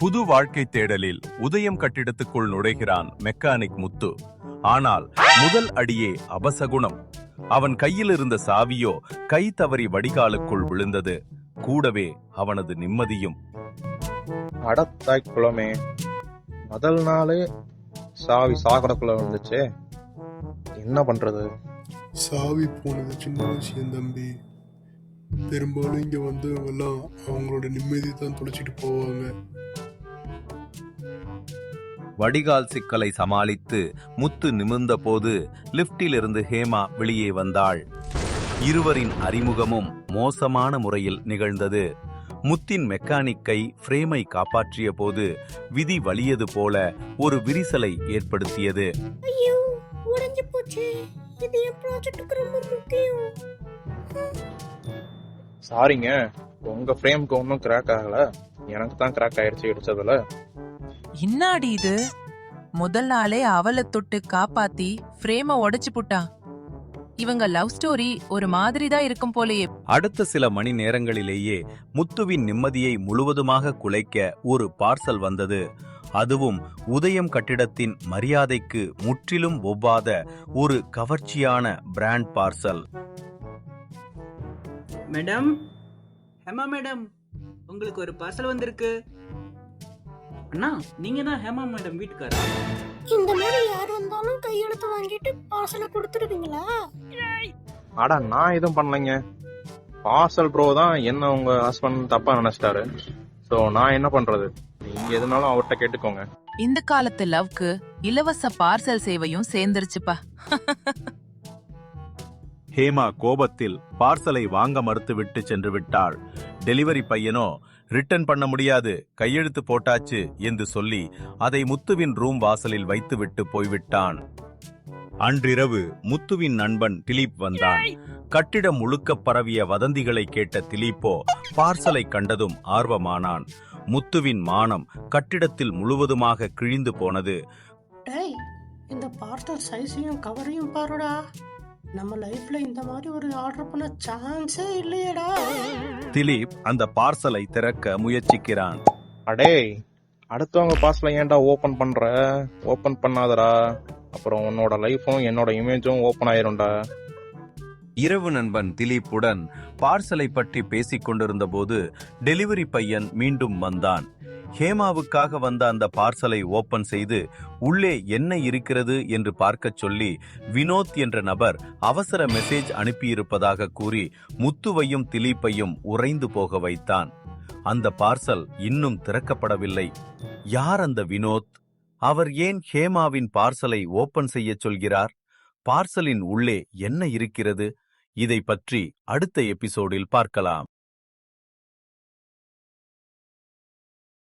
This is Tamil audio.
புது வாழ்க்கை தேடலில் உதயம் கட்டிடத்துக்குள் நுழைகிறான் மெக்கானிக் முத்து. ஆனால் முதல் அடியே அபசகுணம். அவன் கையில் இருந்த சாவியோ கை தவறி வடிகாலுக்குள் விழுந்தது. கூடவே அவனது நிம்மதியும். அடத்தாய் குளமே முதல் நாளே சாவி சாக்கடைக்குள்ள வந்துச்சே என்ன பண்றது? சாவி போனது சின்ன விஷயம் தம்பி. பெரும்பாலும் இங்க வந்தவங்க எல்லாம் அவங்களோட நிம்மதி தான் தொலைச்சிட்டு போவாங்க. வடிகால் சிக்கலை சமாளித்து முத்து நிமிர்ந்த போது லிப்டில் இருந்து ஹேமா வெளியே வந்தாள். இருவரின் அறிமுகமும் மோசமான முறையில் நிகழ்ந்தது. முத்தின் மெக்கானிக் கை ஃப்ரேமை காப்பாற்றிய போது விதி வலியது போல ஒரு விரிசலை ஏற்படுத்தியது. ஐயோ உடைஞ்சு போச்சு. இது என் ப்ராஜெக்ட்டுக்கு ரொம்ப முக்கியம். சாரிங்க உங்க ஃப்ரேம்க்கு ஒன்றும் கிராக் ஆகல. எனக்கு தான் கிராக் ஆயிடுச்சு இடிச்சதுல. இன்னாடி இது? முதல் நாளே அவளை தொட்டு காப்பாத்தி ஃப்ரேம உடைச்சு புட்டான் இவங்க லவ் ஸ்டோரி ஒரு மாதிரி தான் இருக்கும் போலயே. அடுத்த சில மணி நேரங்களிலேயே முத்துவின் நிம்மதியை முழுவதுமாக குலைக்க ஒரு பார்சல் வந்தது. அதுவும் உதயம் கட்டிடத்தின் மரியாதைக்கு முற்றிலும் ஒவ்வாத ஒரு கவர்ச்சியான brand parcel madam? Hema madam உங்களுக்கு ஒரு பார்சல் வந்திருக்கு. அண்ணா நீங்க தான் ஹேமா மேடம் வீட்டுக்காரா இந்த மாதிரி யார் வந்தாலும் கையெழுத்து வாங்கிட்டு பார்சலை கொடுத்துருவீங்களா அடா நான் எதுவும் பண்ணலைங்க. பார்சல் ப்ரோ தான் என்ன உங்க ஹஸ்பண்ட் தப்பா நினைச்சிட்டாரு. ஸோ நான் என்ன பண்றது? நீங்க எதுனாலும் அவர்கிட்ட கேட்டுக்கோங்க. இந்த காலத்து லவ்க்கு இலவச பார்சல் சேவையும் சேர்ந்துருச்சுப்பா. ஹேமா கோபத்தில் பார்சலை வாங்க மறுத்துவிட்டு சென்று விட்டாள் டெலிவரி பையனோ ரிட்டர்ன் பண்ண முடியாது கையெழுத்து போட்டாச்சு என்று சொல்லி அதை முத்துவின் ரூம் வாசலில் வைத்துவிட்டு போய்விட்டான். அன்றிரவு முத்துவின் நண்பன் திலீப் வந்தான். கட்டிடம் முழுக்க பரவிய வதந்திகளை கேட்ட திலீப்போ பார்சலை கண்டதும் ஆர்வமானான். முத்துவின் மானம் கட்டிடத்தில் முழுவதுமாக கிழிந்து போனது. டேய் இந்த பார்சல் சைஸையும் கவரையும் பாருடா. நம்ம லைஃப்ல இந்த மாதிரி ஒரு ஆர்டர் பண்ண சான்ஸே இல்லையேடா. திலீப் அந்த பார்சலை திறக்க முயற்சிக்கிறான். அடேய் அடுத்தவங்க பார்சலை ஏன்டா ஓபன் பண்ற? ஓபன் பண்ணாதடா. அப்புறம் உன்னோட லைஃபும் என்னோட இமேஜும் ஓபன் ஆயிரும்டா. இரவு நண்பன் திலீப்புடன் பார்சலை பற்றி பேசிக் கொண்டிருந்த போது டெலிவரி பையன் மீண்டும் வந்தான். ஹேமாவுக்காக வந்த அந்த பார்சலை ஓபன் செய்து உள்ளே என்ன இருக்கிறது? என்று பார்க்கச் சொல்லி வினோத் என்ற நபர் அவசர மெசேஜ் அனுப்பியிருப்பதாக கூறி முத்துவையும் திலீப்பையும் உறைந்து போக வைத்தான். அந்த பார்சல் இன்னும் திறக்கப்படவில்லை. யார் அந்த வினோத்? அவர் ஏன் ஹேமாவின் பார்சலை ஓபன் செய்யச் சொல்கிறார்? பார்சலின் உள்ளே என்ன இருக்கிறது? இதை பற்றி அடுத்த எபிசோடில் பார்க்கலாம்.